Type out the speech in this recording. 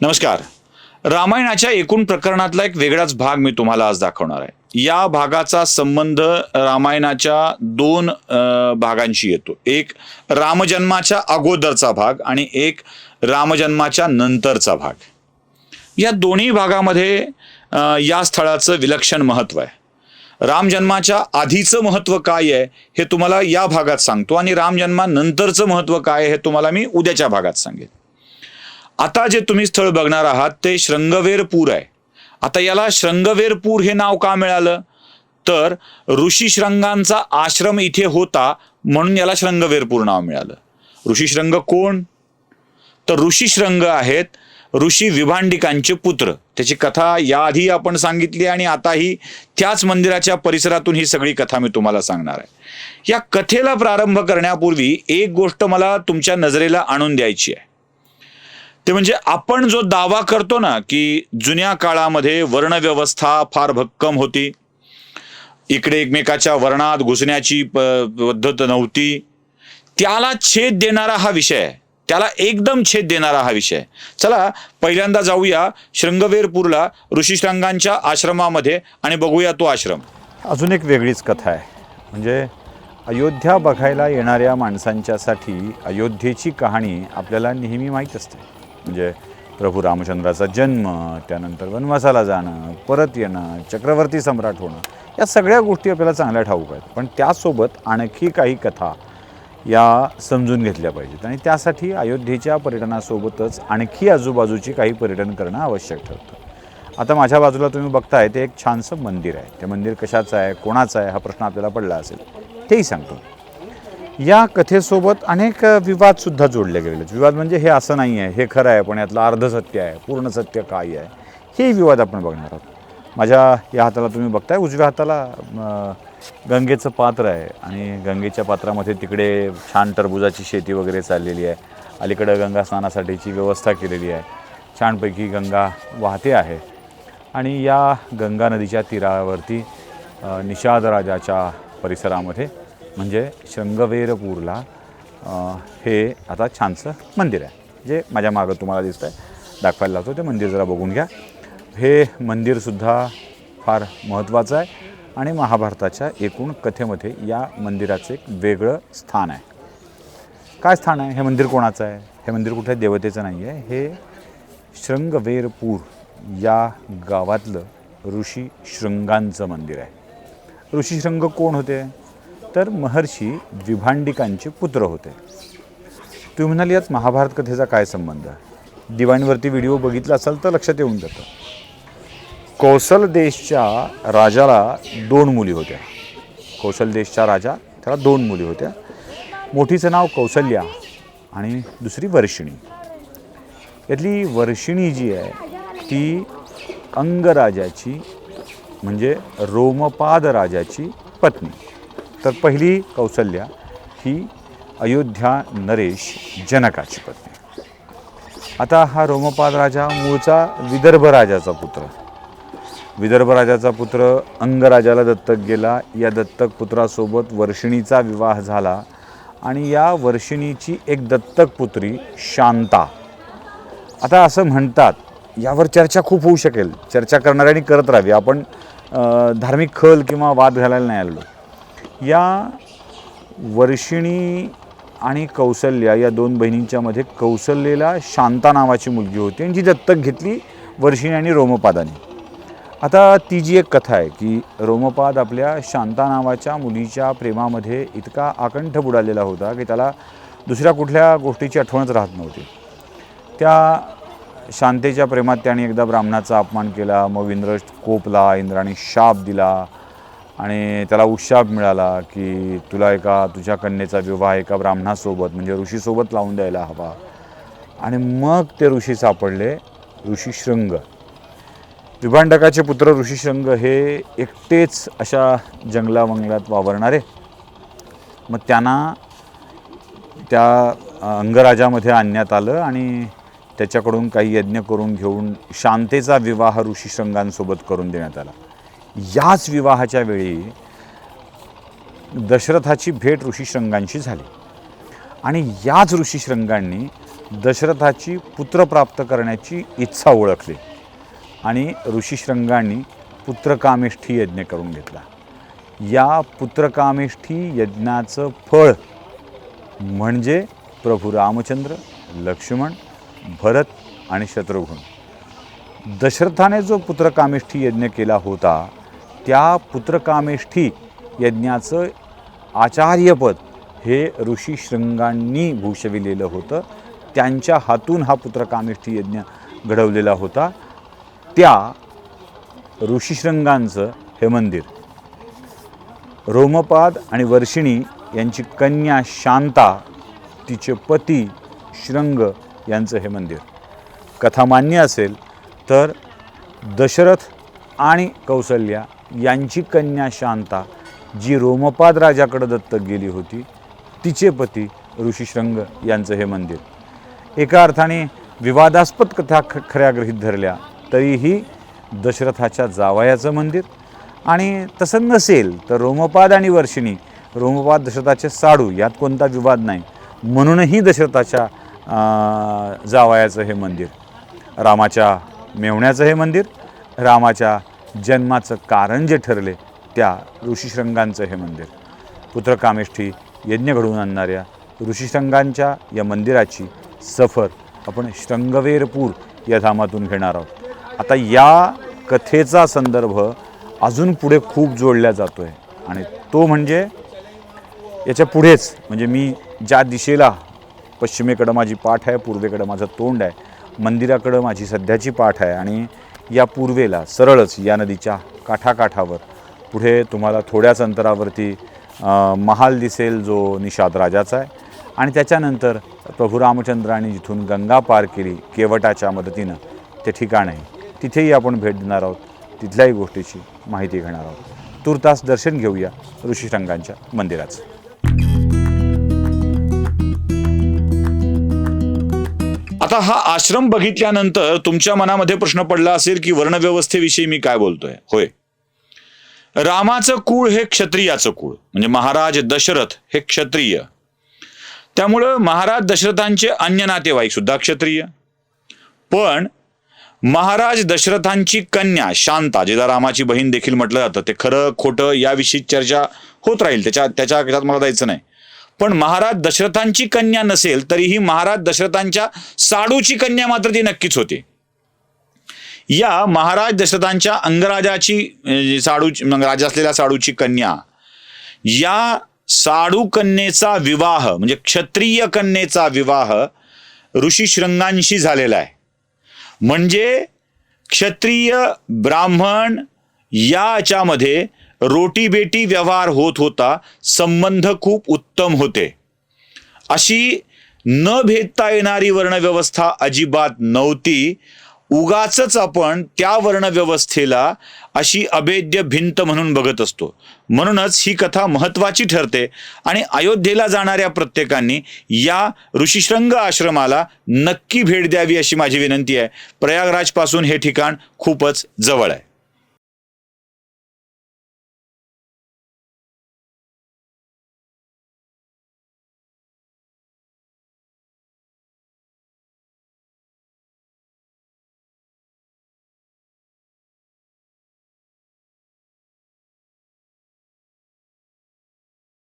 नमस्कार. रामायणाच्या एकूण प्रकरणातला एक वेगळाच भाग मी तुम्हाला आज दाखवणार आहे. या भागाचा संबंध रामायणाच्या दोन भागांशी येतो. एक रामजन्माच्या अगोदरचा भाग आणि एक रामजन्माच्या नंतरचा भाग. या दोन्ही भागामध्ये या स्थळाचं विलक्षण महत्त्व आहे. रामजन्माच्या आधीचं महत्त्व काय आहे हे तुम्हाला या भागात सांगतो आणि रामजन्मानंतरचं महत्त्व काय आहे हे तुम्हाला मी उद्याच्या भागात सांगेन. आता जे तुम्ही स्थळ बघणार आहात ते श्रंगवेरपूर आहे. आता याला श्रंगवेरपूर हे नाव का मिळालं? तर ऋषी श्रंगांचा आश्रम इथे होता म्हणून याला श्रंगवेरपूर नाव मिळालं. ऋषी श्रंग कोण? तर ऋषी श्रंग आहेत ऋषी विभांडिकांचे पुत्र. त्याची कथा याआधी आपण सांगितली आणि आताही त्याच मंदिराच्या परिसरातून ही सगळी कथा मी तुम्हाला सांगणार आहे. या कथेला प्रारंभ करण्यापूर्वी एक गोष्ट मला तुमच्या नजरेला आणून द्यायची आहे. ते म्हणजे आपण जो दावा करतो ना की जुन्या काळामध्ये वर्णव्यवस्था फार भक्कम होती. इकडे एकमेकाच्या वर्णात घुसण्याची प- पद्धत नव्हती. त्याला छेद देणारा हा विषय आहे. त्याला एकदम छेद देणारा हा विषय चला पहिल्यांदा जाऊया शृंगवेरपूरला ऋषीशृंगांच्या आश्रमामध्ये आणि बघूया तो आश्रम. अजून एक वेगळीच कथा आहे. म्हणजे अयोध्या बघायला येणाऱ्या माणसांच्यासाठी अयोध्येची कहाणी आपल्याला नेहमी माहीत असते. म्हणजे प्रभू रामचंद्राचा जन्म त्यानंतर वनवासाला जाणं परत येणं चक्रवर्ती सम्राट होणं या सगळ्या गोष्टी आपल्याला चांगल्या ठाऊक आहेत. पण त्यासोबत आणखी काही कथा या समजून घेतल्या पाहिजेत. आणि त्यासाठी अयोध्येच्या पर्यटनासोबतच आणखी आजूबाजूची काही पर्यटन करणं आवश्यक ठरतं. आता माझ्या बाजूला तुम्ही बघताय ते एक छानसं मंदिर आहे. ते मंदिर कशाचं आहे कोणाचं आहे हा प्रश्न आपल्याला पडला असेल तेही सांगतो. या कथेसोबत अनेक विवादसुद्धा जोडले गेलेले आहेत विवाद म्हणजे हे असं नाही आहे हे खरं आहे पण यातलं अर्ध सत्य आहे पूर्ण सत्य काय आहे हे विवाद आपण बघणार आहोत. माझ्या या हाताला तुम्ही बघताय उजव्या हाताला गंगेचं पात्र आहे आणि गंगेच्या पात्रामध्ये तिकडे छान टरबुजाची शेती वगैरे चाललेली आहे. अलीकडं गंगा स्नानासाठीची व्यवस्था केलेली आहे. छानपैकी गंगा वाहते आहे. आणि या गंगा नदीच्या तीरावरती निषाद राजाच्या परिसरामध्ये म्हणजे शृंगवेरपूरला हे आता छानसं मंदिर आहे. जे माझ्या मागं तुम्हाला दिसतं आहे दाखवायला लागतो ते मंदिर जरा बघून घ्या. हे मंदिरसुद्धा फार महत्त्वाचं आहे आणि महाभारताच्या एकूण कथेमध्ये या मंदिराचं एक वेगळं स्थान आहे. काय स्थान आहे? हे मंदिर कोणाचं आहे? हे मंदिर कुठल्या देवतेचं नाही आहे. हे शृंगवेरपूर या गावातलं ऋषी शृंगांचं मंदिर आहे. ऋषी शृंग कोण होते? तर महर्षी विभांडिकांचे पुत्र होते. तुम्ही म्हणाल यात महाभारत कथेचा काय संबंध दिवाणीवरती व्हिडिओ बघितला असाल तर लक्षात येऊन जातं. कौशल देशच्या राजाला दोन मुली होत्या. कौशल देशच्या राजा त्याला दोन मुली होत्या. मोठीचं नाव कौसल्या आणि दुसरी वर्षिणी. यातली वर्षिणी जी आहे ती अंगराजाची म्हणजे रोमपाद राजाची पत्नी. तर पहिली कौसल्या ही अयोध्या नरेश जनकाची पत्नी. आता हा रोमपाद राजा मूळचा विदर्भ राजाचा पुत्र. विदर्भ राजाचा पुत्र अंगराजाला दत्तक गेला. या दत्तक पुत्रासोबत वर्षिणीचा विवाह झाला आणि या वर्षिणीची एक दत्तक पुत्री शांता. आता असं म्हणतात यावर चर्चा खूप होऊ शकेल. चर्चा करणाऱ्यांनी करत राहावी. आपण धार्मिक खल किंवा वाद घालायला नाही आलेलो. या वर्षिणी आणि कौसल्या या दोन बहिणींच्यामध्ये कौसल्येला शांता नावाची मुलगी होती आणि जी दत्तक घेतली वर्षिणी आणि रोमपादाने. आता ती जी एक कथा आहे की रोमपाद आपल्या शांता नावाच्या मुलीच्या प्रेमामध्ये इतका आकंठ बुडालेला होता की त्याला दुसऱ्या कुठल्या गोष्टीची आठवणच राहत नव्हती. त्या शांतेच्या प्रेमात त्याने एकदा ब्राह्मणाचा अपमान केला मग इंद्र कोपला इंद्राने शाप दिला आणि त्याला उशाप मिळाला की तुला एका तुझ्या कन्येचा विवाह एका ब्राह्मणासोबत म्हणजे ऋषीसोबत लावून द्यायला हवा. आणि मग ते ऋषी सापडले ऋषीशृंग. विभांडकाचे पुत्र ऋषीशृंग हे एकटेच अशा जंगलावंगलात वावरणारे. मग त्यांना त्या अंगराजामध्ये आणण्यात आलं आणि त्याच्याकडून काही यज्ञ करून घेऊन शांतेचा विवाह ऋषीशृंगांसोबत करून देण्यात आला. याच विवाहाच्या वेळी दशरथाची भेट ऋषीशृंगांशी झाली. आणि याच ऋषीशृंगांनी दशरथाची पुत्र प्राप्त करण्याची इच्छा ओळखली आणि ऋषीशृंगांनी पुत्रकामेष्ठी यज्ञ करून घेतला. या पुत्रकामेष्ठी यज्ञाचं फळ म्हणजे प्रभू रामचंद्र लक्ष्मण भरत आणि शत्रुघ्न. दशरथाने जो पुत्रकामेष्ठी यज्ञ केला होता त्या पुत्रकामेष्ठी यज्ञाचं आचार्यपद हे ऋषी शृंगांनी भूषविलेलं होतं. त्यांच्या हातून हा पुत्रकामेष्ठी यज्ञ घडवलेला होता. त्या ऋषीशृंगांचं हे मंदिर. रोमपाद आणि वर्षिणी यांची कन्या शांता तिचे पती शृंग यांचं हे मंदिर. कथा मान्य असेल तर दशरथ आणि कौसल्या यांची कन्या शांता जी रोमपाद राजाकडे दत्तक गेली होती तिचे पती ऋषीशृंग यांचं हे मंदिर. एका अर्थाने विवादास्पद कथा ख खऱ्या गृहीत धरल्या तरीही दशरथाच्या जावयाचं मंदिर. आणि तसं नसेल तर रोमपाद आणि वर्षिणी रोमपाद दशरथाचे साडू यात कोणता विवाद नाही. म्हणूनही दशरथाच्या जावयाचं हे मंदिर. रामाच्या मेवण्याचं हे मंदिर रामाच्या जन्माचं कारण जे ठरले त्या ऋषीशृंगांचं हे मंदिर. पुत्रकामेष्ठी यज्ञ घडवून आणणाऱ्या ऋषीशृंगांच्या या मंदिराची सफर आपण श्रंगवेरपूर या धामातून घेणार आहोत. आता या कथेचा संदर्भ अजून पुढे खूप जोडला जातो आहे आणि तो म्हणजे याच्या पुढेच म्हणजे मी ज्या दिशेला पश्चिमेकडं माझी पाठ आहे पूर्वेकडं माझं तोंड आहे मंदिराकडं माझी सध्याची पाठ आहे आणि या पूर्वेला सरळच या नदीच्या काठाकाठावर. पुढे तुम्हाला थोड्याच अंतरावरती महाल दिसेल जो निषाद राजाचा आहे. आणि त्याच्यानंतर प्रभू रामचंद्रांनी जिथून गंगा पार केली केवटाच्या मदतीनं ते ठिकाण आहे. तिथेही आपण भेट देणार आहोत. तिथल्याही गोष्टीची माहिती घेणार आहोत. तुर्तास दर्शन घेऊया ऋषीशृंगांच्या मंदिराचं. आता हा आश्रम बघितल्यानंतर तुमच्या मनामध्ये प्रश्न पडला असेल की वर्णव्यवस्थेविषयी मी काय बोलतोय? होय. रामाचं कुळ हे क्षत्रियाचं कुळ. म्हणजे महाराज दशरथ हे क्षत्रिय. त्यामुळं महाराज दशरथांचे अन्य नातेवाईक सुद्धा क्षत्रिय. पण महाराज दशरथांची कन्या शांता जिला रामाची बहीण देखील म्हटलं जातं ते खरं खोटं याविषयी चर्चा होत राहील. त्याच्या त्याच्या मला जायचं नाही. पण महाराज दशरथांची कन्या नसेल तरीही महाराज दशरथांच्या साडूची कन्या मात्र ती नक्कीच होती. या महाराज दशरथांच्या अंगराजाची म्हणजे साडू राजा असलेल्या साडूची कन्या या साडू कन्येचा विवाह म्हणजे क्षत्रिय कन्येचा विवाह ऋषी शृंगांशी झालेला आहे. म्हणजे क्षत्रिय ब्राह्मण याच्यामध्ये रोटीबेटी व्यवहार होत होता संबंध खूप उत्तम होते. अशी न भेदता येणारी वर्णव्यवस्था अजिबात नव्हती. उगाच आपण त्या वर्णव्यवस्थेला अशी अभेद्य भिंत म्हणून बघत असतो. म्हणूनच ही कथा महत्वाची ठरते आणि अयोध्येला जाणाऱ्या प्रत्येकांनी या ऋषीशृंग आश्रमाला नक्की भेट द्यावी अशी माझी विनंती आहे. प्रयागराजपासून हे ठिकाण खूपच जवळ आहे.